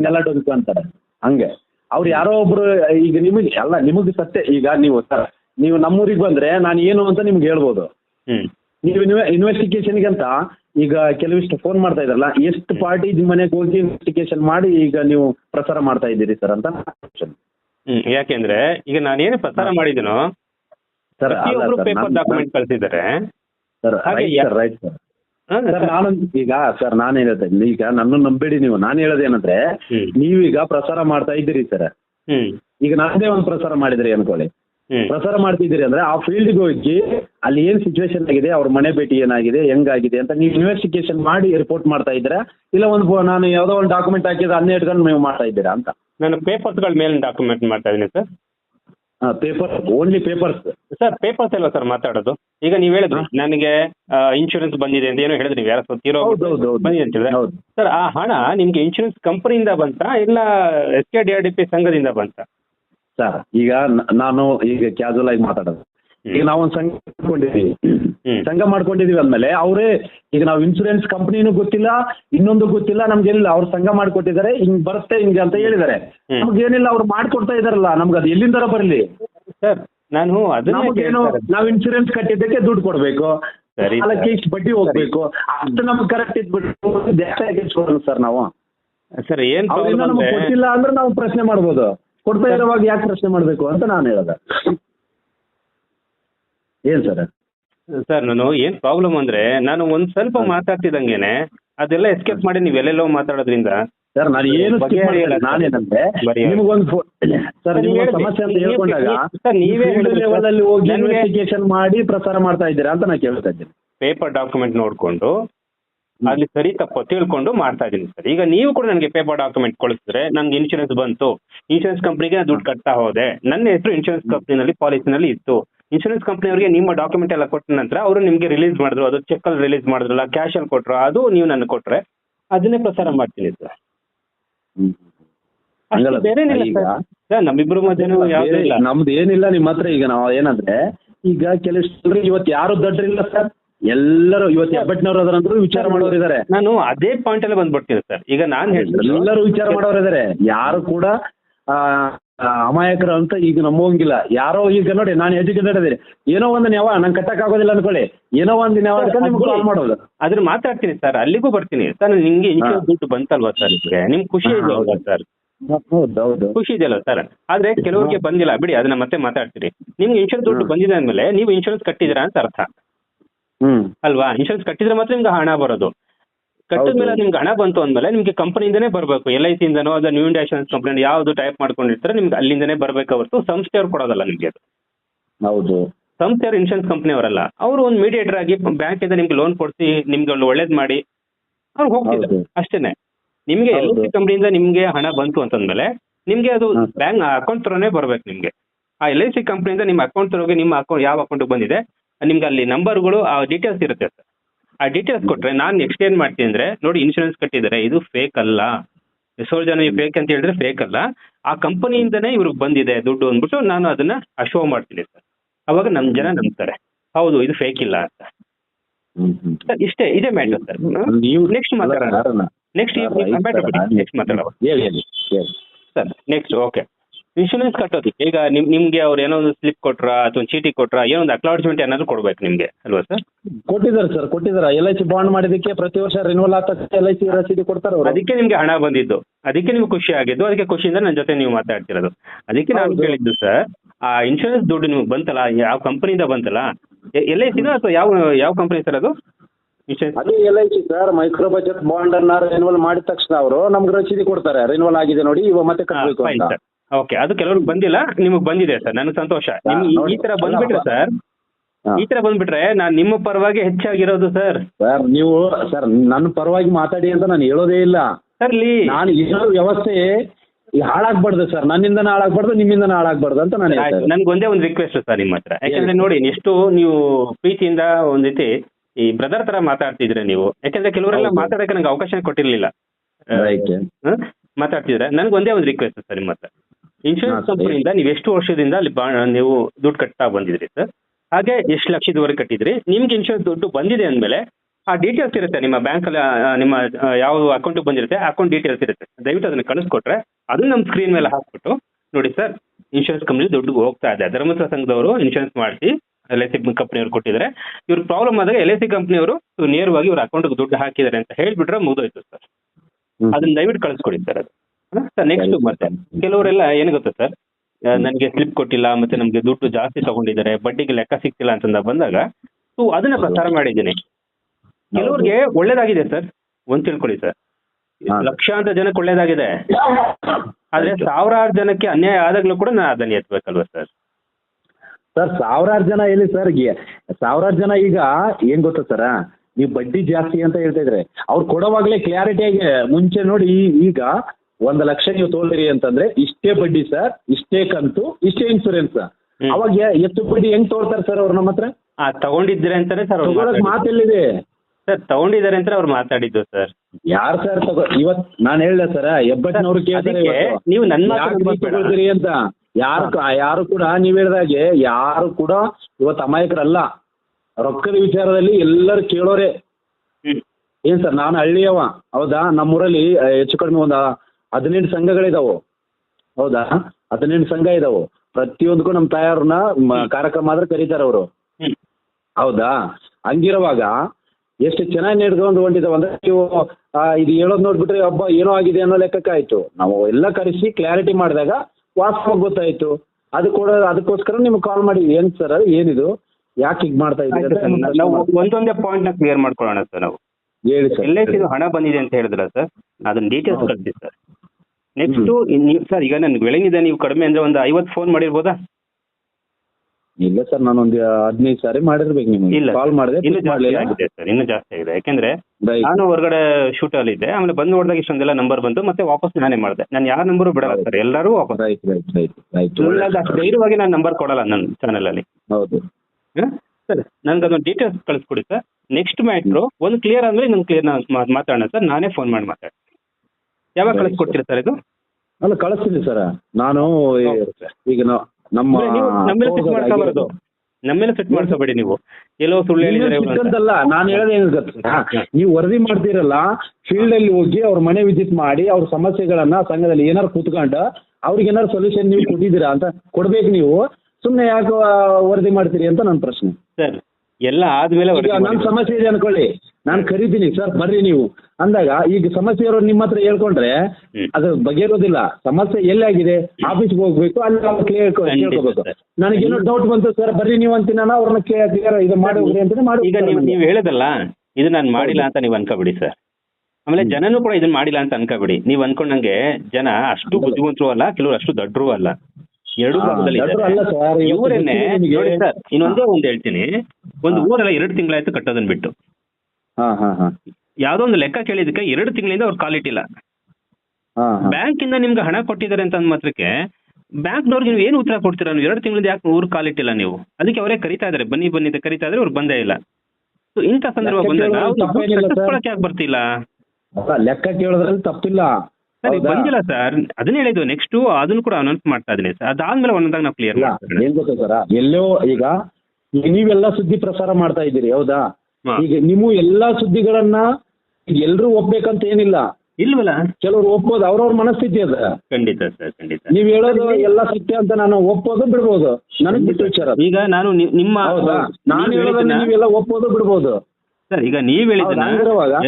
ನೆಲ ಡೊಂಕು ಅಂತಾರೆ. ಹಂಗೆ. ಅವ್ರು ಯಾರೋ ಒಬ್ರು ಈಗ ನಿಮಗೆ ಅಲ್ಲ ನಿಮಗೆ ಸತ್ಯ. ಈಗ ನೀವು ಸರ್ ನೀವು ನಮ್ಮೂರಿಗೆ ಬಂದ್ರೆ ನಾನು ಏನು ಅಂತ ನಿಮ್ಗೆ ಹೇಳ್ಬೋದು. ನೀವು ಇನ್ವೆಸ್ಟಿಗೇಷನ್ಗೆ ಅಂತ ಈಗ ಕೆಲವಿಷ್ಟು ಫೋನ್ ಮಾಡ್ತಾ ಇದ್ರಲ್ಲ ಎಷ್ಟು ಪಾರ್ಟಿ ಮನೆಗೆ ಹೋಗಿ ಇನ್ವೆಸ್ಟಿಗೇಷನ್ ಮಾಡಿ ಈಗ ನೀವು ಪ್ರಸಾರ ಮಾಡ್ತಾ ಇದ್ದೀರಿ ಸರ್ ಅಂತ ಹ್ಮ್ ಯಾಕೆಂದ್ರೆ ಈಗ ನಾನೇನು ಪ್ರಸಾರ ಮಾಡಿದೀನೋ ಸರ್ ಪೇಪರ್ ಡಾಕ್ಯುಮೆಂಟ್ ಕಳ್ಸಿದ್ದಾರೆ. ನಾನು ಈಗ ಸರ್ ನಾನು ಹೇಳುತ್ತೆ ಈಗ ನನ್ನ ನಂಬೇಡಿ ನೀವು. ನಾನು ಹೇಳೋದೇನಂದ್ರೆ ನೀವೀಗ ಪ್ರಸಾರ ಮಾಡ್ತಾ ಇದ್ದೀರಿ ಸರ್. ಈಗ ನಾನೇ ಒಂದು ಪ್ರಸಾರ ಮಾಡಿದ್ರಿ ಅನ್ಕೊಳ್ಳಿ. ಪ್ರಸಾರ ಮಾಡ್ತಿದ್ದೀರಿ ಅಂದ್ರೆ ಆ ಫೀಲ್ಡ್ಗೆ ಹೋಗಿ ಅಲ್ಲಿ ಏನ್ ಸಿಚುವೇಶನ್ ಆಗಿದೆ ಅವ್ರ ಮನೆ ಭೇಟಿ ಏನಾಗಿದೆ ಹೆಂಗಾಗಿದೆ ಅಂತ ನೀವು ಇನ್ವೆಸ್ಟಿಗೇಷನ್ ಮಾಡಿ ರಿಪೋರ್ಟ್ ಮಾಡ್ತಾ ಇದ್ದೀರಾ? ಇಲ್ಲ ಒಂದು ನಾನು ಯಾವ್ದೋ ಒಂದು ಡಾಕ್ಯುಮೆಂಟ್ ಹಾಕಿದ್ರೆ ಅದನ್ನೇ ಇಟ್ಕೊಂಡು ನೀವು ಮಾಡ್ತಾ ಇದ್ದೀರಾ ಅಂತ? ನಾನು ಪೇಪರ್ಸ್ಗಳ ಮೇಲೆ ಡಾಕ್ಯುಮೆಂಟ್ ಮಾಡ್ತಾ ಇದ್ದೀನಿ sir paper only papers sir papers ಎಲ್ಲ ಸರ್ ಮಾತಾಡೋದು. ಈಗ ನೀವು ಹೇಳಿದ್ರು ನನಗೆ ಇನ್ಶೂರೆನ್ಸ್ ಬಂದಿದೆ ಅಂತ ಏನೋ ಹೇಳಿದ್ರಿ ನೀವು ಯಾರು ತೀರೋ ಹೌದು ಹೌದು ಹೌದು. ಬಂದಿದೆ ಅಂತಿದ್ರೆ ಹೌದು. ಸರ್ ಆ ಹಣ ನಿಮ್ಗೆ ಇನ್ಶೂರೆನ್ಸ್ ಕಂಪನಿಯಿಂದ ಬಂತಾ ಇಲ್ಲ S K D R D P ಸಂಘದಿಂದ ಬಂತಾ? ಸರ್ ಈಗ ನಾನು ಈಗ ಕ್ಯಾಜುವಲ್ ಆಗಿ ಮಾತಾಡೋದು. ಈಗ ನಾವೊಂದು ಸಂಘ ಮಾಡ್ಕೊಂಡಿದ್ದೀವಿ ಹ್ಮ್. ಸಂಘ ಮಾಡ್ಕೊಂಡಿದೀವಿ ಅಂದ್ಮೇಲೆ ಅವರೇ ಈಗ ನಾವು ಇನ್ಸೂರೆನ್ಸ್ ಕಂಪ್ನಿನೂ ಗೊತ್ತಿಲ್ಲ ಇನ್ನೊಂದು ಗೊತ್ತಿಲ್ಲ ನಮ್ಗೇನಿಲ್ಲ ಅವ್ರು ಸಂಘ ಮಾಡ್ಕೊಟ್ಟಿದ್ದಾರೆ ಹಿಂಗ್ ಬರುತ್ತೆ ಹಿಂಗ ಅಂತ ಹೇಳಿದ್ದಾರೆ. ನಮ್ಗೇನಿಲ್ಲ ಅವ್ರು ಮಾಡ್ಕೊಡ್ತಾ ಇದಾರಲ್ಲ ನಮ್ಗೆ ಅದು ಎಲ್ಲಿಂದರ ಬರಲಿ? ಸರ್ ನಾನು ಅದನ್ನ ನಮಗೇನು ನಾವು ಇನ್ಸೂರೆನ್ಸ್ ಕಟ್ಟಿದ್ದಕ್ಕೆ ದುಡ್ಡು ಕೊಡ್ಬೇಕು. ಸರಿ ಸರ್. ಸಾಲಕ್ಕೆ ಇಷ್ಟು ಬಡ್ಡಿ ಹೋಗ್ಬೇಕು. ಅಷ್ಟು ನಮ್ಗೆ ಕರೆಕ್ಟ್ ಇದ್ಬಿಟ್ಟು ಜಾಸ್ತಿ ಸರ್ ನಾವು. ಸರ್ ಏನ್ ಗೊತ್ತಿಲ್ಲ ಅಂದ್ರೆ ನಾವು ಪ್ರಶ್ನೆ ಮಾಡ್ಬೋದು. ಕೊಡ್ತಾ ಇರೋವಾಗ ಯಾಕೆ ಪ್ರಶ್ನೆ ಮಾಡ್ಬೇಕು ಅಂತ ನಾನು ಹೇಳೋದ. ಏನ್ ಸರ್ ಸರ್ ನಾನು ಏನ್ ಪ್ರಾಬ್ಲಮ್ ಅಂದ್ರೆ ನಾನು ಒಂದ್ ಸ್ವಲ್ಪ ಮಾತಾಡ್ತಿದಂಗೆನೆ ಅದೆಲ್ಲ ಎಸ್ಕೇಪ್ ಮಾಡಿ ನೀವು ಎಲ್ಲೆಲ್ಲೋ ಮಾತಾಡೋದ್ರಿಂದ ಸರ್ ನಾನು ಏನು skip ಬಗೆಹರಿಯಲ್ಲ ಮಾಡ್ತಿಲ್ಲ. ನಾನೇನಂದ್ರೆ ಬಗೆಹರಿಯಲ್ಲ. ನಿಮಗೊಂದು ಫೋ- ಸರ್ ನೀವು ನಿಮ್ಗೊಂದು ಸಮಸ್ಯೆ ಅಂತ ನೀವು- ಹೇಳ್ಕೊಂಡಾಗ ಸರ್, ನೀವೇ ಹೇಳಿದ್ರಿ ಸರ್. ಅಲ್ಲಿ ಹೋಗಿ ನನಗೆ- ಇನ್ವೆಸ್ಟಿಗೇಷನ್ ಮಾಡಿ ಪ್ರಸಾರ ಮಾಡ್ತಾ ಇದ್ದೀರಾ ಅಂತ ನಾನು ಕೇಳ್ತಾ ಇದ್ದೀನಿ. ಪೇಪರ್ ಡಾಕ್ಯುಮೆಂಟ್ ನೋಡ್ಕೊಂಡು ಅಲ್ಲಿ ಸರಿ ತಪ್ಪು ತಿಳ್ಕೊಂಡು ಮಾಡ್ತಾ ಇದ್ದೀನಿ ಸರ್. ಈಗ ನೀವು ಕೂಡ ನನಗೆ ಪೇಪರ್ ಡಾಕ್ಯುಮೆಂಟ್ ಕಳಿಸಿದ್ರೆ ನನ್ಗೆ ಇನ್ಶೂರೆನ್ಸ್ ಬಂತು. ಇನ್ಶೂರೆನ್ಸ್ ಕಂಪ್ನಿಗೆ ದುಡ್ಡು ಕಟ್ತಾ ಹೋದೆ. ನನ್ನ ಹೆಸರು ಇನ್ಶೂರೆನ್ಸ್ ಕಂಪ್ನಿನಲ್ಲಿ ಪಾಲಿಸಿನಲ್ಲಿ ಇತ್ತು. ಇನ್ಶೂರೆನ್ಸ್ ಕಂಪ್ನಿಯವರಿಗೆ ನಿಮ್ಮ ಡಾಕ್ಯುಮೆಂಟ್ ಎಲ್ಲ ಕೊಟ್ಟ ನಂತರ ಅವರು ನಿಮಗೆ ರಿಲೀಸ್ ಮಾಡಿದ್ರು ಅದು ಚೆಕ್ ಅಲ್ಲಿ ರಿಲೀಸ್ ಮಾಡಿದ್ರಲ್ಲ ಕ್ಯಾಶ್ ಅಲ್ಲಿ ಕೊಟ್ರು ಅದು ನೀವು ನನಗೆ ಕೊಟ್ಟರೆ ಅದನ್ನೇ ಪ್ರಸಾರ ಮಾಡ್ತೀನಿ ಸರ್. ಸರ್. ನಮ್ಮಿಬ್ರು ಮಧ್ಯನೂ ಯಾವುದೇ ಇಲ್ಲ. ನಮ್ದು ಏನಿಲ್ಲ ನಿಮ್ಮ ಹತ್ರ ಈಗ ನಾವು ಏನಂದ್ರೆ ಈಗ ಕೆಲವು ಇವತ್ತು ಯಾರು ದೊಡ್ಡರಿಲ್ಲ ಸರ್? ಎಲ್ಲರೂ ಇವತ್ತು ಹೆಬ್ಬಟ್ಟಿನವ್ರು ಅದ್ರಂದ್ರು ವಿಚಾರ ಮಾಡೋರು ಇದಾರೆ. ನಾನು ಅದೇ ಪಾಯಿಂಟ್ ಅಲ್ಲಿ ಬಂದ್ಬಿಡ್ತೀನಿ ಸರ್. ಈಗ ನಾನು ಹೇಳ್ತೀನಿ ಎಲ್ಲರೂ ವಿಚಾರ ಮಾಡೋರು ಇದಾರೆ. ಯಾರು ಕೂಡ ಆ, ಅಮಾಯಕರು ಅಂತ ಈಗ ನಂಬೋಂಗಿಲ್ಲ ಯಾರೋ ಈಗ ನೋಡಿ ನಾನು ಎಜುಕೇಟೆಡ್ ಇದ್ದೀನಿ ಏನೋ ಒಂದು ನೆವ ನಂಗೆ ಕಟ್ಟಕ್ ಆಗೋದಿಲ್ಲ ಅನ್ಕೊಳ್ಳಿ. ಏನೋ ಒಂದು ನೆವ ಅಂತ ನಿಮ್ಗೆ ಕಾಲ್ ಮಾಡೋದು. ಅದ್ರ ಮಾತಾಡ್ತೀನಿ ಸರ್ ಅಲ್ಲಿಗೂ ಬರ್ತೀನಿ. ಸರ್ ನಿಮ್ಗೆ ಇನ್ಶೂರೆನ್ಸ್ ದುಡ್ಡು ಬಂತಲ್ವಾ ಸರ್ ಇದ್ರೆ ನಿಮ್ಗೆ ಖುಷಿ ಇದೆಯಲ್ವಾ. ಸರ್? ಹೌದು ಖುಷಿ ಇದೆಯಲ್ಲ ಸರ್? ಆದ್ರೆ ಕೆಲವರಿಗೆ ಬಂದಿಲ್ಲ. ಬಿಡಿ ಅದನ್ನ ಮತ್ತೆ ಮಾತಾಡ್ತೀರಿ. ನಿಮ್ಗೆ ಇನ್ಶೂರೆನ್ಸ್ ದುಡ್ಡು. ಬಂದಿದೆ ಅಂದ್ಮೇಲೆ ನೀವು ಇನ್ಶೂರೆನ್ಸ್ ಕಟ್ಟಿದಿರಾ ಅಂತ ಅರ್ಥ. ಹ್ಮ್. ಅಲ್ವಾ? ಇನ್ಶೂರೆನ್ಸ್ ಕಟ್ಟಿದ್ರೆ ಮಾತ್ರ ನಿಮ್ಗೆ ಹಣ ಬರೋದು. ಕಟ್ಟಿದ್ಮೇಲೆ ಮೇಲೆ ನಿಮ್ಗೆ ಹಣ ಬಂತು ಅಂದ್ಮೇಲೆ ನಿಮ್ಗೆ ಕಂಪನಿಯಿಂದನೇ ಬರಬೇಕು. ಎಲ್ ಐ ಸಿಯಿಂದನೋ ಅದ ನ್ಯೂ ಇಂಡಿಯಾ ಇನ್ಶೂರೆನ್ಸ್ ಕಂಪನಿ ಯಾವ್ದು ಟೈಪ್ ಮಾಡ್ಕೊಂಡಿರ್ತಾರೆ ನಿಮ್ಗೆ ಅಲ್ಲಿಂದನೇ ಬರಬೇಕು ಹೊರತು ಸಂಸ್ಥೆಯವ್ರು ಕೊಡೋದಲ್ಲ ನಿಮ್ಗೆ ಅದು. ಹೌದು. ಸಂಸ್ಥೆಯವ್ರು ಇನ್ಶೂರೆನ್ಸ್ ಕಂಪನಿಯವರಲ್ಲ ಅವರು ಒಂದು ಮೀಡಿಯೇಟರ್ ಆಗಿ ಬ್ಯಾಂಕ್ ಇಂದ ನಿಮ್ಗೆ ಲೋನ್ ಕೊಡಿಸಿ ನಿಮ್ಗೆ ಒಂದು ಒಳ್ಳೇದ್ ಮಾಡಿ ಅವ್ರು ಹೋಗ್ತಿದ್ದಾರೆ ಹೌದು. ಅಷ್ಟೇನೆ. ನಿಮ್ಗೆ ಎಲ್. ಐ ಸಿ ಕಂಪನಿಯಿಂದ ನಿಮ್ಗೆ ಹಣ ಬಂತು ಅಂತಂದ್ಮೇಲೆ ನಿಮ್ಗೆ ಅದು ಬ್ಯಾಂಕ್ ಅಕೌಂಟ್ ತರನೇ ಬರ್ಬೇಕು ನಿಮ್ಗೆ. ಆ ಎಲ್ ಐ ಸಿ ಕಂಪನಿಯಿಂದ ನಿಮ್ಮ ಅಕೌಂಟ್ ತರೋಗೆ ನಿಮ್ಮ ಅಕೌಂಟ್ ಯಾವ ಅಕೌಂಟ್ ಬಂದಿದೆ ನಿಮ್ಗೆ ಅಲ್ಲಿ ನಂಬರ್ಗಳು ಆ ಡೀಟೇಲ್ಸ್ ಇರುತ್ತೆ ಸರ್. ಆ ಡೀಟೇಲ್ಸ್ ಕೊಟ್ರೆ ನಾನು ನೆಕ್ಸ್ಟ್ ಏನ್ ಮಾಡ್ತೀನಿ ಅಂದ್ರೆ ನೋಡಿ ಇನ್ಶೂರೆನ್ಸ್ ಕಟ್ಟಿದ್ದಾರೆ ಇದು ಫೇಕ್ ಅಲ್ಲ. ಎಷ್ಟೋ ಜನ ಫೇಕ್ ಅಂತ ಹೇಳಿದ್ರೆ ಫೇಕ್ ಅಲ್ಲ. ಆ ಕಂಪನಿಯಿಂದನೇ ಇವ್ರಿಗೆ ಬಂದಿದೆ ದುಡ್ಡು ಅಂದ್ಬಿಟ್ಟು ನಾನು ಅದನ್ನ ಅಶೋ ಮಾಡ್ತೀನಿ ಸರ್. ಅವಾಗ ನಮ್ ಜನ ನಂಬ್ತಾರೆ. ಹೌದು ಇದು ಫೇಕ್ ಇಲ್ಲ ಅಂತ. ಸರ್ ಇಷ್ಟೇ ಇದೇ ಮ್ಯಾಟರ್ ಸರ್. ನೀವು ನೆಕ್ಸ್ಟ್ ಮಾತಾಡೋಣ. ನೆಕ್ಸ್ಟ್ ನೆಕ್ಸ್ಟ್ ಮಾತಾಡೋಣ. ಹೇಳಿ ಹೇಳಿ ಹೇಳಿ. ಸರ್ ನೆಕ್ಸ್ಟ್ ಓಕೆ ಇನ್ಶೂರೆನ್ಸ್ ಕಟ್ಟೋದು ಈಗ ನಿಮ್ ನಿಮ್ಗೆ ಅವ್ರು ಏನೋ ಒಂದು ಸ್ಲಿಪ್ ಕೊಟ್ರ ಅಥವಾ ಚೀಟಿ ಕೊಟ್ರ ಏನೋ ಒಂದು ಅಕ್ಲಾಡ್ಜ್ಮೆಂಟ್ ಏನಾದ್ರು ಕೊಡ್ಬೇಕು ನಿಮ್ಗೆ ಅಲ್ವಾ ಸರ್ ಕೊಟ್ಟಿದ್ದಾರೆ ಸರ್ ಕೊಟ್ಟಿದ್ದಾರೆ. ಎಲ್ ಐ ಸಿ ಬಾಂಡ್ ಮಾಡಿದಕ್ಕೆ ಪ್ರತಿ ವರ್ಷ ರಿನ್ಯೂವಲ್ ಆದ ಎಲ್ ಐ ಸಿ ರಸೀದಿ ಕೊಡ್ತಾರೆ ಅವರು. ಅದಕ್ಕೆ ನಿಮ್ಗೆ ಹಣ ಬಂದಿದ್ದು. ಅದಕ್ಕೆ ನಿಮ್ಗೆ ಖುಷಿ ಆಗಿದ್ದು. ಅದಕ್ಕೆ ಖುಷಿಯಿಂದ ನನ್ನ ಜೊತೆ ನೀವು ಮಾತಾಡ್ತಿರೋದು. ಅದಕ್ಕೆ ನಾನು. ಕೇಳಿದ್ದು ಸರ್ ಆ ಇನ್ಶೂರೆನ್ಸ್ ದುಡ್ಡು ನಿಮ್ಗೆ ಬಂತಲ್ಲ ಯಾವ ಕಂಪನಿಯಿಂದ ಬಂತಲ್ಲ? ಎಲ್ ಐ ಸಿನ ಅಥವಾ ಯಾವ ಯಾವ ಕಂಪನಿ ಸರ್ ಅದು? ಅದು L I C sir micro budget bond ಅನ್ನ ರಿನ್ಯೂವಲ್ ಮಾಡಿದ ತಕ್ಷಣ ಅವರು ನಮ್ಗೆ ರಸೀದಿ ಕೊಡ್ತಾರೆ. ರಿನ್ಯೂವಲ್ ಆಗಿದೆ ನೋಡಿ ಇವಾಗ ಮತ್ತೆ ಕಟ್ಟಬೇಕು ಅಂತ. ಓಕೆ ಅದು ಕೆಲವ್ರಿಗೆ ಬಂದಿಲ್ಲ ನಿಮಗೆ ಬಂದಿದೆ ಸರ್ ನನಗೆ ಸಂತೋಷ ನಿಮ್ಗೆ ಈ- ಈ ತರ ಬಂದ್ಬಿಟ್ರೆ ಸರ್ ಹಾ. ಈ ತರ ಬಂದ್ಬಿಟ್ರೆ ನಾನು ನಿಮ್ಮ ಪರವಾಗಿ ಹೆಚ್ಚಾಗಿರೋದು ಸರ್ ಸರ್ ನೀವು ಸರ್ ನನ್ನ ಪರವಾಗಿ ಮಾತಾಡಿ ಅಂತ ನಾನು ಹೇಳೋದೇ ಇಲ್ಲ ಸರ್ ಇಲ್ಲಿ ನಾನು ಇರೋ ವ್ಯವಸ್ಥೆ ಹಾಳಾಗ್ಬಾರ್ದು ಸರ್ ನನ್ನಿಂದ ಹಾಳಾಗ್ಬಾರ್ದು ನಿಮ್ಮಿಂದ ಹಾಳಾಗ್ಬಾರ್ದು ಅಂತ ನಾನು ಹೇಳ್ತಾ ಇರೋದು. ನನ್ಗೆ ಒಂದೇ ಒಂದು ರಿಕ್ವೆಸ್ಟ್ ಸರ್ ನಿಮ್ಮ ಹತ್ರ ಯಾಕಂದ್ರೆ ನೋಡಿ ಎಷ್ಟು ನೀವು ಪ್ರೀತಿಯಿಂದ ಒಂದ್ ರೀತಿ ಈ ಬ್ರದರ್ ತರ ಮಾತಾಡ್ತಿದ್ರೆ ನೀವು ಯಾಕಂದ್ರೆ ಕೆಲವರೆಲ್ಲ ಹೌದು. ಮಾತಾಡಕ್ಕೆ ನಂಗೆ ಅವಕಾಶ ಕೊಟ್ಟಿರ್ಲಿಲ್ಲ ಆ, Right. ಹ? ಮಾತಾಡ್ತಿದ್ರೆ ನನ್ಗೆ ಒಂದೇ ಒಂದು ರಿಕ್ವೆಸ್ಟ್ ಸರ್ ನಿಮ್ಮ ಹತ್ರ ಇನ್ಶೂರೆನ್ಸ್. ಕಂಪನಿಯಿಂದ ನೀವು ಎಷ್ಟು ವರ್ಷದಿಂದ ಅಲ್ಲಿ ನೀವು ದುಡ್ಡು ಕಟ್ತಾ ಬಂದಿದ್ರಿ ಸರ್? ಹಾಗೆ ಎಷ್ಟು ಲಕ್ಷದವರೆಗೆ ಕಟ್ಟಿದ್ರಿ? ನಿಮ್ಗೆ ಇನ್ಶೂರೆನ್ಸ್ ದುಡ್ಡು ಬಂದಿದೆ ಅಂದಮೇಲೆ ಆ ಡೀಟೇಲ್ಸ್ ಇರುತ್ತೆ ನಿಮ್ಮ ಬ್ಯಾಂಕ್ ಅಲ್ಲಿ ನಿಮ್ಮ ಯಾವ ಅಕೌಂಟಿಗೆ ಬಂದಿರುತ್ತೆ ಅಕೌಂಟ್ ಡೀಟೇಲ್ಸ್ ಇರುತ್ತೆ. ದಯವಿಟ್ಟು ಅದನ್ನ ಕಳಿಸ್ಕೊಟ್ರೆ ಅದನ್ನ ನಮ್ಮ ಸ್ಕ್ರೀನ್ ಮೇಲೆ ಹಾಕ್ಬಿಟ್ಟು ನೋಡಿ ಸರ್ ಇನ್ಶೂರೆನ್ಸ್ ಕಂಪ್ನಿ ದುಡ್ಡು ಹೋಗ್ತಾ ಇದೆ. ಧರ್ಮಸ್ಥಳ ಸಂಘದವರು ಇನ್ಶೂರೆನ್ಸ್ ಮಾಡಿಸಿ ಎಲ್ ಐ ಸಿ ಕಂಪ್ನಿಯವರು ಕೊಟ್ಟಿದ್ದಾರೆ. ಇವ್ರ ಪ್ರಾಬ್ಲಮ್ ಆದಾಗ ಎಲ್ ಐ ಸಿ ಕಂಪ್ನಿಯವರು ನೇರವಾಗಿ ಇವ್ರ ಅಕೌಂಟ್ಗೆ ದುಡ್ಡು ಹಾಕಿದ್ದಾರೆ ಅಂತ ಹೇಳ್ಬಿಟ್ರೆ ಮುಗಿದೋಯ್ತು ಸರ್. ಅದನ್ನ ದಯವಿಟ್ಟು ಕಳಿಸ್ಕೊಡಿ ಸರ್ ಅದು. ಸರ್ ನೆಕ್ಸ್ಟ್ ಬರ್ತೇನೆ ಮತ್ತೆ. ಕೆಲವರೆಲ್ಲ ಏನು ಗೊತ್ತಾ ಸರ್ ನನಗೆ ಸ್ಲಿಪ್ ಕೊಟ್ಟಿಲ್ಲ ಮತ್ತೆ ನಮಗೆ ದುಡ್ಡು ಜಾಸ್ತಿ ತಗೊಂಡಿದ್ದಾರೆ ಬಡ್ಡಿಗೆ ಲೆಕ್ಕ ಸಿಕ್ತಿಲ್ಲ ಅಂತಂದ ಬಂದಾಗ ಸೊ ಅದನ್ನ ಪ್ರಸಾರ ಮಾಡಿದ್ದೀನಿ. ಕೆಲವ್ರಿಗೆ ಒಳ್ಳೇದಾಗಿದೆ ಸರ್ ಒಂದ್ ತಿಳ್ಕೊಳ್ಳಿ ಸರ್. ಲಕ್ಷಾಂತರ ಜನಕ್ಕೆ ಒಳ್ಳೇದಾಗಿದೆ. ಆದ್ರೆ ಸಾವಿರಾರು ಜನಕ್ಕೆ ಅನ್ಯಾಯ ಆದಾಗ್ಲೂ ಕೂಡ ನಾನು ಅದನ್ನ ಎತ್ಬೇಕಲ್ವಾ ಸರ್ ಸರ್ ಸಾವಿರಾರು ಜನ ಎಲ್ಲಿ ಸರ್ ಸಾವಿರಾರು ಜನ ಈಗ ಏನ್ ಗೊತ್ತಾ ಸರ ನೀವು ಬಡ್ಡಿ ಜಾಸ್ತಿ ಅಂತ ಹೇಳ್ತಾ ಇದ್ರೆ ಅವ್ರು ಕೊಡೋವಾಗ್ಲೇ ಕ್ಲಾರಿಟಿಯಾಗಿ ಮುಂಚೆ ನೋಡಿ ಈಗ ಒಂದು ಲಕ್ಷ ನೀವು ತೋಲ್ದಿರಿ ಅಂತಂದ್ರೆ ಇಷ್ಟೇ ಬಡ್ಡಿ ಸರ್ ಇಷ್ಟೇ ಕಂತು ಇಷ್ಟೇ ಇನ್ಸೂರೆನ್ಸ್. ಅವಾಗ ಎಷ್ಟು ಬಡ್ಡಿ ಹೆಂಗ್ ತೋರ್ತಾರೆ ಸರ್ ಅವ್ರು ನಮ್ಮ ಹತ್ರ ಆ ತಗೊಂಡಿದ್ರೆ ಅಂತಾನೆ ಸರ್ ತಗೊಳಕ್. ಮಾತೆಲ್ಲಿದೆ ಸರ್ ತಗೊಂಡಿದ್ದಾರೆ ಅಂತ ಅವ್ರು ಮಾತಾಡಿದ್ದು ಸರ್. ಯಾರ್ ಸರ್ ತಗೋ ಇವತ್ ನಾನು ಹೇಳ್ದೆ ಸರ್ ಹೆಬ್ಬಟ್ಟಿನವ್ರು ಕೇಳಿದ್ರೆ. ನೀವು ನನ್ನ ತಗೊಳ್ತೀರಿ ಅಂತ. ಯಾರು ಯಾರು ಕೂಡ ನೀವ್ ಹೇಳ್ದಾಗೆ ಯಾರು ಕೂಡ ಇವತ್ತು ಅಮಾಯಕರಲ್ಲ. ರೊಕ್ಕದ ವಿಚಾರದಲ್ಲಿ ಎಲ್ಲರೂ ಕೇಳೋರೆ. ಏನ್ ಸರ್ ನಾನು ಹಳ್ಳಿಯವ. ಹೌದಾ? ನಮ್ಮೂರಲ್ಲಿ ಹೆಚ್ಚು ಕಡಿಮೆ ಒಂದು ಹದಿನೆಂಟು ಸಂಘಗಳಿದಾವು ಹೌದಾ? ಹದಿನೆಂಟು ಸಂಘ ಇದಾವು. ಪ್ರತಿಯೊಂದಕ್ಕೂ ನಮ್ಮ ತಾಯಾರನ್ನ ಕಾರ್ಯಕ್ರಮ ಆದ್ರೆ ಕರೀತಾರೆ ಅವರು. ಹೌದಾ? ಹಂಗಿರುವಾಗ ಎಷ್ಟು ಚೆನ್ನಾಗಿ ನಡೆದುಕೊಂಡು ಹೊಂಟಿದಾವೆ ಅಂದ್ರೆ ನೀವು ಇದು ಹೇಳೋದು ನೋಡ್ಬಿಟ್ರೆ ಹಬ್ಬ ಏನೋ ಆಗಿದೆ ಅನ್ನೋ ಲೆಕ್ಕಕ್ಕಾಯ್ತು ನಾವು ಎಲ್ಲ ಕರೆಸಿ ಕ್ಲಾರಿಟಿ ಮಾಡಿದಾಗ ವಾಸ್ತವ ಗೊತ್ತಾಯ್ತು. ಅದು ಕೂಡ ಅದಕ್ಕೋಸ್ಕರ ನಿಮ್ಗೆ ಕಾಲ್ ಮಾಡಿ ಏನ್ ಸರ್ ಏನಿದು? ಯಾಕೆ ಹೀಗೆ ಮಾಡ್ತಾ ಇದ್ದೀರಿ? ನಾವು ಒಂದೊಂದೇ ಪಾಯಿಂಟ್ನ ಕ್ಲಿಯರ್ ಮಾಡ್ಕೊಳ್ಳೋಣ ಸರ್ ನಾವು. ಹೇಳಿ ಸರ್. ಎಲ್ ಐ ಹಣ ಬಂದಿದೆ ಅಂತ ಹೇಳಿದ್ರ ಸರ್ ಅದನ್ನ ಡೀಟೇಲ್ಸ್. ಕಳಿಸಿ ಸರ್. ನೆಕ್ಸ್ಟ್ ನೀವು ಸರ್ ಈಗ ನನ್ಗೆ ಬೆಳಗಿದೆ ನೀವು ಕಡಿಮೆ ಅಂದ್ರೆ ಒಂದು ಐವತ್ತು ಫೋನ್ ಮಾಡಿರ್ಬೋದಾ? ಇಲ್ಲ ಸರ್ ನಾನು ಒಂದು ಹದಿನೈದು ಸಾರಿ ಮಾಡಿರ್ಬೇಕು ನಿಮ್ಗೆ. ಇಲ್ಲ ಕಾಲ್ ಮಾಡಿದೆ ಇನ್ನೂ ಜಾಸ್ತಿ ಆಗಿದೆ ಸರ್ ಇನ್ನು ಜಾಸ್ತಿ ಆಗಿದೆ. ಯಾಕೆಂದ್ರೆ ನಾನು ಹೊರಗಡೆ ಶೂಟ್ ಅಲ್ಲಿ ಇದ್ದೆ ಆಮೇಲೆ ಬಂದು ನೋಡಿದಾಗ ಇಷ್ಟೊಂದೆಲ್ಲ ನಂಬರ್ ಬಂತು ಮತ್ತೆ ವಾಪಸ್ ನಾನೇ ಮಾಡಿದೆ. ನಾನು ಯಾವ ನಂಬರು ಬಿಡಲ್ಲ ಸರ್ ಎಲ್ಲರೂ ವಾಪಸ್. ಧೈರ್ಯವಾಗಿ ನಾನು ನಂಬರ್ ಕೊಡಲ್ಲ ನನ್ನ ಚಾನಲ್ ಅಲ್ಲಿ. ಹೌದು. ಸರ್ ನನ್ಗೆ ಅದೊಂದು ಡೀಟೇಲ್ಸ್ ಕಳಿಸ್ಕೊಡಿ ಸರ್. ನೆಕ್ಸ್ಟ್ ಮ್ಯಾಟ್ರು ಒಂದು ಕ್ಲಿಯರ್ ಅಂದ್ರೆ ಇನ್ನೊಂದು ಕ್ಲಿಯರ್ ಮಾತಾಡೋಣ ಸರ್. ನಾನೇ ಫೋನ್ ಮಾಡಿ ಮಾತಾಡಿ ಯಾವಾಗ ಕಳಿಸ್ಕೊಡ್ತೀರಾ ಸರ್ ಇದು? ಅಲ್ಲ ಕಳಿಸ್ತೀನಿ ಸರ್ ನಾನು. ಈಗ ನಮ್ಮ ನಮ್ಮೆಲ್ಲ ಫಿಟ್ ನಮ್ಮೇಲೆ ಸೆಟ್ ಮಾಡ್ಕೋಬಾರದು. ನಮ್ಮೇಲೆ ಸೆಟ್ ಮಾಡ್ಕೋಬೇಡಿ ನೀವು. ಎಲ್ಲೋ ಸುಳ್ಳು ಹೇಳಿದ್ರೆ ಸಿಕ್ಕಂತಲ್ಲ. ನಾನು ಹೇಳೋದು ಏನು ಗೊತ್ತಾ ನೀವು ವರದಿ ಮಾಡ್ತೀರಲ್ಲ ಫೀಲ್ಡ್ ಅಲ್ಲಿ ಹೋಗಿ ಅವ್ರ ಮನೆ ವಿಸಿಟ್ ಮಾಡಿ ಅವ್ರ ಸಮಸ್ಯೆಗಳನ್ನ ಸಂಘದಲ್ಲಿ ಏನಾರು ಕೂತ್ಕೊಂಡು ಅವ್ರಿಗೆ ಏನಾರು ಸೊಲ್ಯೂಷನ್ ನೀವು ಕೊಟ್ಟಿದ್ದೀರಾ ಅಂತ ಕೊಡ್ಬೇಕು ನೀವು. ಸುಮ್ಮನೆ ಯಾಕೆ ವರದಿ ಮಾಡ್ತೀರಿ ಅಂತ ನನ್ನ ಪ್ರಶ್ನೆ. ಸರ್. ಎಲ್ಲ ಆದ್ಮೇಲೆ ಈಗ ವರದಿ ನನ್ನ ಮಾಡಿ. ಸಮಸ್ಯೆ ಇದೆ ಅನ್ಕೊಳ್ಳಿ. ನಾನು ಕರಿತೀನಿ ಸರ್ ಬರ್ರಿ ನೀವು. ಅಂದಾಗ ಈಗ ಸಮಸ್ಯೆ ಇರೋರು ನಿಮ್ಮ ಹತ್ರ ಹೇಳ್ಕೊಂಡ್ರೆ ಹ್ಮ್. ಅದು ಬಗೆಹರೋದಿಲ್ಲ. ಸಮಸ್ಯೆ ಎಲ್ಲಿ ಆಗಿದೆ? ಆಫೀಸ್ಗೆ ಹೋಗ್ಬೇಕು ಅಲ್ಲಿ ಅವ್ರು ಕ್ಲಿಯರ್ ಖಂಡಿತ ಕೇಳ್ಕೋಬೇಕು. ಸರ್. ನನಗೇನೋ ಡೌಟ್ ಬಂತು ಸರ್ ಬರ್ರಿ ನೀವು ಅಂತೀನಿ ನಾನು ಅವ್ರನ್ನ ಕ್ಲಿಯರ್ ಇದು ಮಾಡಿ ಅಂತ ಅಂತಾನೆ ಮಾಡಿ ಈಗ ನೀವು ನೀವು ಹೇಳದಲ್ಲ ಇದು ನಾನು ಮಾಡಿಲ್ಲ ಅಂತ ನೀವು ಅನ್ಕೋಬಿಡಿ ಸರ್. ಆಮೇಲೆ ಜನನು ಕೂಡ ಇದನ್ನ ಮಾಡಿಲ್ಲ ಅಂತ ಅನ್ಕೋಬಿಡಿ. ನೀವು ಅನ್ಕೊಂಡಂಗೆ ಜನ ಅಷ್ಟು. ಬುದ್ಧಿವಂತರು ಅಲ್ಲ ಕೆಲವರು ಅಷ್ಟು ದಡ್ಡರು ಅಲ್ಲ. ಎರಡು ಹಾ, ಭಾಗದಲ್ಲಿ ದಡ್ರು ಅಲ್ಲ ಸರ್, ಇವತ್ತು ಇವರೇನೆ ಗೊತ್ತಿದೆ ನಿಮಗೆ. ನೋಡಿ ಸರ್ ಇನ್ನೊಂದೇ ಒಂದು ಹೇಳ್ತೀನಿ. ಒಂದು. ಊರೆಲ್ಲ ಎರಡು ತಿಂಗಳಾಯ್ತು ಕಟ್ಟೋದನ್ನ ಬಿಟ್ಟು. ಯಾವ್ದೋ ಒಂದು ಲೆಕ್ಕ ಕೇಳಿದಕ್ಕೆ ಎರಡು ತಿಂಗಳಿಂದ ಅವ್ರು ಕಾಲಿಟ್ಟಿಲ್ಲ ಬ್ಯಾಂಕ್ ಇಂದ ನಿಮ್ಗೆ ಹಣ ಕೊಟ್ಟಿದ್ದಾರೆ ಅಂತ ಅಂದ್ ಮಾತ್ರಕ್ಕೆ ಬ್ಯಾಂಕ್ನವ್ರಿಗೆ ನೀವು ಏನು ಉತ್ತರ ಕೊಡ್ತೀರಾ? ನೀವು ಎರಡು ತಿಂಗಳಿಂದ ಯಾಕೆ ಊರು ಕಾಲಿಟ್ಟಿಲ್ಲ ನೀವು? ಅದಕ್ಕೆ ಅವರೇ ಕರಿತಾ ಇದಾರೆ ಬನ್ನಿ ಬನ್ನಿ ಅಂತ ಕರಿತಾ ಇದ್ರೆ ಅವ್ರು ಬಂದೇ ಇಲ್ಲ. ಸೊ ಇಂಥ ಸಂದರ್ಭ ಬಂದಾಗ ಬರ್ತಿಲ್ಲ? ಲೆಕ್ಕ ಕೇಳೋದ್ರಲ್ಲಿ ತಪ್ಪಿಲ್ಲ. ಸರ್ ಈಗ ಹೌದಾ? ಬಂದಿಲ್ಲ ಸರ್ ಅದನ್ನ ಹೇಳಿದ್ದು ನೆಕ್ಸ್ಟ್ ಅದನ್ನು ಕೂಡ ಅನೌನ್ಸ್ ಮಾಡ್ತಾ ಇದ್ದೀನಿ ಸರ್ ಅದಾದ್ಮೇಲೆ ಒಂದೊಂದಾಗ ನಾವು ಕ್ಲಿಯರ್ ಇಲ್ಲ ಮಾಡ್ತೀವಿ. ಏನ್ ಗೊತ್ತಾ ಸರ ಎಲ್ಲೋ ಈಗ ನೀವೆಲ್ಲ ಸುದ್ದಿ ಪ್ರಸಾರ ಮಾಡ್ತಾ ಇದ್ದೀರಿ ಹೌದಾ? ಹಾ. ಈಗ ನೀವು ಎಲ್ಲಾ ಸುದ್ದಿಗಳನ್ನ ಎಲ್ರು ಒಪ್ಬೇಕಂತ ಏನಿಲ್ಲ. ಇಲ್ವಲ್ಲ? ಕೆಲವ್ರು ಒಪ್ಪೋದು ಅವ್ರವ್ರ ಮನಸ್ಥಿತಿ ಅದ. ಖಂಡಿತ ಸರ್ ಖಂಡಿತ. ನೀವ್ ಹೇಳೋದು ಎಲ್ಲ ಸತ್ಯ ಅಂತ ನಾನು ಒಪ್ಪೋದು ಬಿಡ್ಬೋದು. ನನಗ್ ಬಿಟ್ಟು ವಿಚಾರ ಅದು. ಈಗ ನಾನು ನಿ- ನಿಮ್ಮ ಹೌದಾ? ನಾನು ನೀವ್ ಹೇಳಿದ್ದನ್ನ- ನೀವೆಲ್ಲ ಒಪ್ಪೋದು ಬಿಡ್ಬೋದು. ಸರ್ ಈಗ ನೀವ್ ಹೇಳಿದ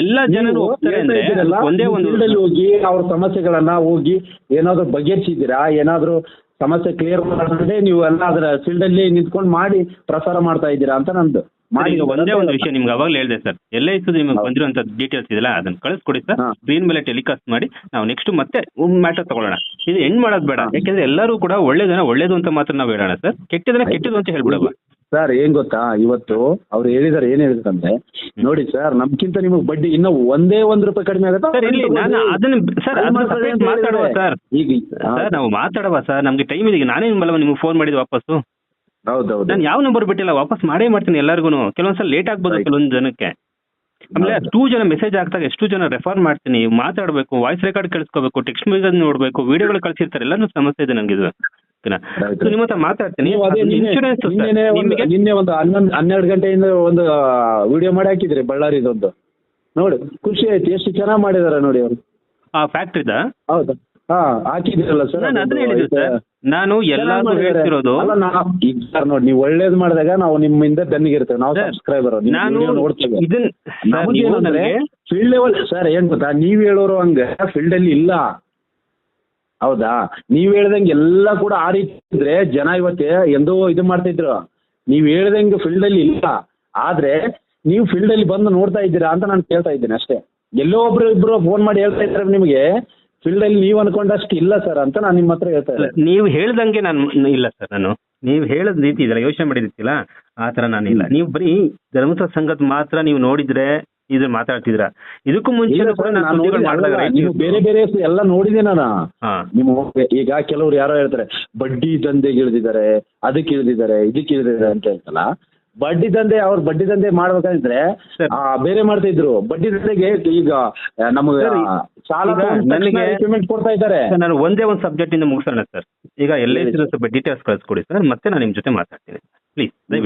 ಎಲ್ಲಾ ಜನರು ಅಂದ್ರೆ ಒಂದೇ ಒಂದು ಹೋಗಿ ಅವ್ರ ಸಮಸ್ಯೆಗಳನ್ನ ಹೋಗಿ ಏನಾದ್ರು ಬಗೆಹರಿಸಿದ್ದೀರಾ? ಏನಾದ್ರು ಸಮಸ್ಯೆ ಕ್ಲಿಯರ್ ಮಾಡದೆ ನೀವು ಎಲ್ಲ ಅದರ ಫೀಲ್ಡ್ ಅಲ್ಲಿ ನಿಂತ್ಕೊಂಡು ಮಾಡಿ ಪ್ರಸಾರ ಮಾಡ್ತಾ ಇದ್ದೀರಾ ಅಂತ ನಂದು ಈಗ ಒಂದೇ ಒಂದು ವಿಷಯ ನಿಮ್ಗೆ ಅವಾಗಲೇ ಹೇಳಿದೆ ಸರ್. ಎಲ್ಲ ಇತ್ತು ನಿಮ್ಗೆ. ಬಂದಿರುವಂತ ಡೀಟೇಲ್ಸ್ ಇದೆಯಲ್ಲ ಅದನ್ನ ಕಳಿಸ್ಕೊಡಿ ಸರ್. ಸ್ಕ್ರೀನ್ ಮೇಲೆ ಟೆಲಿಕಾಸ್ಟ್ ಮಾಡಿ ನಾವು ನೆಕ್ಸ್ಟ್ ಮತ್ತೆ ಮ್ಯಾಟರ್ ತಗೊಳ್ಳೋಣ. ಇದು ಎಂಡ್ ಮಾಡೋದು ಬೇಡ. ಯಾಕೆಂದ್ರೆ ಎಲ್ಲರೂ ಕೂಡ ಒಳ್ಳೇದನ್ನ ಒಳ್ಳೇದು ಅಂತ ಮಾತ್ರ ನಾವು ಹೇಳೋಣ ಸರ್. ಕೆಟ್ಟದನ್ನ ಕೆಟ್ಟದು ಅಂತ ಹೇಳ್ಬಿಡವ ಸರ್ ಏನ್ ಗೊತ್ತಾ? ಇವತ್ತು ಅವ್ರು ಹೇಳಿದಾರೆ ಏನ್ ಹೇಳಿದ್ರಂದ್ರೆ ನೋಡಿ ಸರ್ ನಮ್ಗಿಂತ ನಿಮಗೆ ಬಡ್ಡಿ ಇನ್ನ ಒಂದೇ ಒಂದ್ ರೂಪಾಯಿ ಕಡಿಮೆ ಆಗುತ್ತೆ? ಸರ್ ಇಲ್ಲಿ ನಾನು ಅದನ್ನ ಸರ್ ಅದು ಅದನ್ನ separate ಮಾತಾಡುವ ಸರ್ ಈಗ ಹಾ, ಸರ್ ನಾವು ಮಾತಾಡುವ ಸರ್ ನಮ್ಗೆ ಟೈಮ್ ಇದೆ. ಈಗ ನಾನೇ ನಿಮ್ಮಲ್ಲ ನಿಮ್ಗೆ ಫೋನ್ ಮಾಡಿದ್ವಿ ವಾಪಸ್ಸು. ಹೌದೌದು. ನಾನು ಯಾವ ನಂಬರ್ ಬಿಟ್ಟಿಲ್ಲ ವಾಪಸ್ ಮಾಡೇ ಮಾಡ್ತೀನಿ ಎಲ್ಲರಿಗೂ ಕೆಲವೊಂದ್ಸಲ ಲೇಟ್ ಆಗ್ಬೋದು ಕೆಲವೊಂದ್ ಜನಕ್ಕೆ. ಆಮೇಲೆ ಅಷ್ಟು ಟೂ ಜನ ಮೆಸೇಜ್ ಆಗ್ತಾಗ ಎಷ್ಟು ಜನ ರೆಫರ್ ಮಾಡ್ತೀನಿ ಮಾತಾಡಬೇಕು ವಾಯ್ಸ್ ರೆಕಾರ್ಡ್ ಕಳಿಸ್ಕೋಬೇಕು ಟೆಕ್ಸ್ಟ್ ಮೆಸೇಜ್ ನೋಡಬೇಕು ವಿಡಿಯೋಗಳು ಕಳಿಸಿರ್ತಾರೆ ಎಲ್ಲಾನು ಸಮಸ್ಯೆ ಇದೆ ನಂಗೆ ಇದು. ನಿಮ್ಮ ಹತ್ರ ಮಾತಾಡ್ತೀನಿ. ನಿನ್ನೆ ಒಂದು- ಹನ್ನೊಂದು ಹನ್ನೆರಡು ಗಂಟೆಯಿಂದ ಒಂದು ವಿಡಿಯೋ ಮಾಡಿ ಹಾಕಿದ್ರಿ ಬಳ್ಳಾರಿದೊಂದು. ನೋಡಿ ಖುಷಿ ಆಯ್ತು. ಎಷ್ಟು ಚೆನ್ನಾಗಿ ಮಾಡಿದಾರೆ ನೋಡಿ ಅವರು. ಆ ಫ್ಯಾಕ್ಟ್ರಿದ ಹೌದಾ. ಹಾ ಹಾಕಿದ್ರಲ್ಲ ಸರ್ ನಾನು ಎಲ್ಲಾರು ಹೇಳ್ತಿರೋದು ಅಲ್ಲ ನಾವು ಈಗ ಸರ್ ನೋಡಿ ನೀವು ಒಳ್ಳೇದ್ ಮಾಡಿದಾಗ ನಾವು ನಿಮ್ಮಿಂದ ಬೆನ್ನಿಗಿರ್ತೇವೆ ನಾವು ಸಬ್ಸ್ಕ್ರೈಬರ್ ನಾನು ನೋಡ್ತೇವೆ. ಫೀಲ್ಡ್ ಲೆವೆಲ್ ಸರ್ ಏನ್ ಗೊತ್ತಾ? ನೀವ್ ಹೇಳೋರು ಹಂಗ ಫೀಲ್ಡ್ ಅಲ್ಲಿ ಇಲ್ಲ. ಹೌದಾ? ನೀವ್ ಹೇಳ್ದಂಗೆ ಎಲ್ಲ ಕೂಡ ಆ ರೀತಿ ಇದ್ರೆ ಜನ ಇವತ್ತೆ ಎಂದೋ ಇದು ಮಾಡ್ತಿದ್ರು ನೀವ್ ಹೇಳ್ದಂಗೆ ಫೀಲ್ಡ್ ಅಲ್ಲಿ ಇಲ್ಲ. ಆದ್ರೆ ನೀವು ಫೀಲ್ಡ್ ಅಲ್ಲಿ ಬಂದು ನೋಡ್ತಾ ಇದ್ದೀರಾ ಅಂತ ನಾನು ಕೇಳ್ತಾ ಇದ್ದೀನಿ ಅಷ್ಟೇ. ಎಲ್ಲೋ ಒಬ್ರು ಇಬ್ರು ಫೋನ್ ಮಾಡಿ ಹೇಳ್ತಾ ಇದ್ದಾರೆ ನಿಮಗೆ ಫೀಲ್ಡ್ ಅಲ್ಲಿ ನೀವು ಅನ್ಕೊಂಡಷ್ಟು ಇಲ್ಲ ಸರ್ ಅಂತ ನಾನು ನಿಮ್ಮ ಹತ್ರ ಹೇಳ್ತಾ ಇಲ್ಲ ನೀವು ಹೇಳ್ದಂಗೆ ನಾನು ಇಲ್ಲ ಸರ್ ನಾನು. ನೀವು ಹೇಳದ್ ರೀತಿ ಇದೆಲ್ಲ ಯೋಚನೆ ಮಾಡಿದಿರ್ತಿಲ್ಲ ಆ ತರ ನಾನಿಲ್ಲ ನೀವು ಬರೀ ಧರ್ಮಸ್ಥ ಸಂಘದ ಮಾತ್ರ ನೀವು ನೋಡಿದ್ರೆ ಇದು ಮಾತಾಡ್ತಿದ್ರ. ಇದಕ್ಕೂ ಮುಂಚೆ ಕೂಡ ಸರ್, ನಾನು ನಾನು ಸುದ್ದಿಗಳು ಮಾಡಿದಾಗ ನೀವು ಬೇರೆ ಬೇರೆ ಎಲ್ಲ ನೋಡಿದೆ ನಾನು. ಹಾ. ನಿಮ್ಮ ಈಗ ಕೆಲವ್ರು ಯಾರೋ ಹೇಳ್ತಾರೆ ಬಡ್ಡಿ ದಂಧೆಗೆ ಇಳಿದಿದ್ದಾರೆ ಅದಕ್ಕೆ ಇಳಿದಿದ್ದಾರೆ ಇದಕ್ಕೆ ಇಳಿದಿದ್ದಾರೆ ಅಂತ ಹೇಳ್ತಲ್ಲ. ಬಡ್ಡಿ ದಂಧೆ ಅವ್ರ ಬಡ್ಡಿ ದಂಧೆ ಮಾಡ್ಬೇಕಂದ್ರೆ. ಆ, ಬೇರೆ ಮಾಡ್ತಾ ಇದ್ರು. ಬಡ್ಡಿ ದಂಧೆಗೆ ಈಗ ನಮಗೆ ಸರ್, ಆ, ಸಾಲ ಈಗ ನನಗೆ- ಪೇಮೆಂಟ್ ಕೊಡ್ತಾ ಇದ್ದಾರೆ. ಸರ್, ನಾನು ಒಂದೇ ಒಂದು ಸಬ್ಜೆಕ್ಟ್ ಇಂದ ಮುಗಿಸೋಣ ಸರ್. ಈಗ ಎಲ್ಲ ಸ್ವಲ್ಪ ಡೀಟೇಲ್ಸ್ ಕಳಿಸ್ಕೊಡಿ ಸರ್. ಮತ್ತೆ ನಾನು ನಿಮ್ ಜೊತೆ ಮಾತಾಡ್ತೀನಿ. ಪ್ಲೀಸ್ ದಯವಿಟ್ಟು.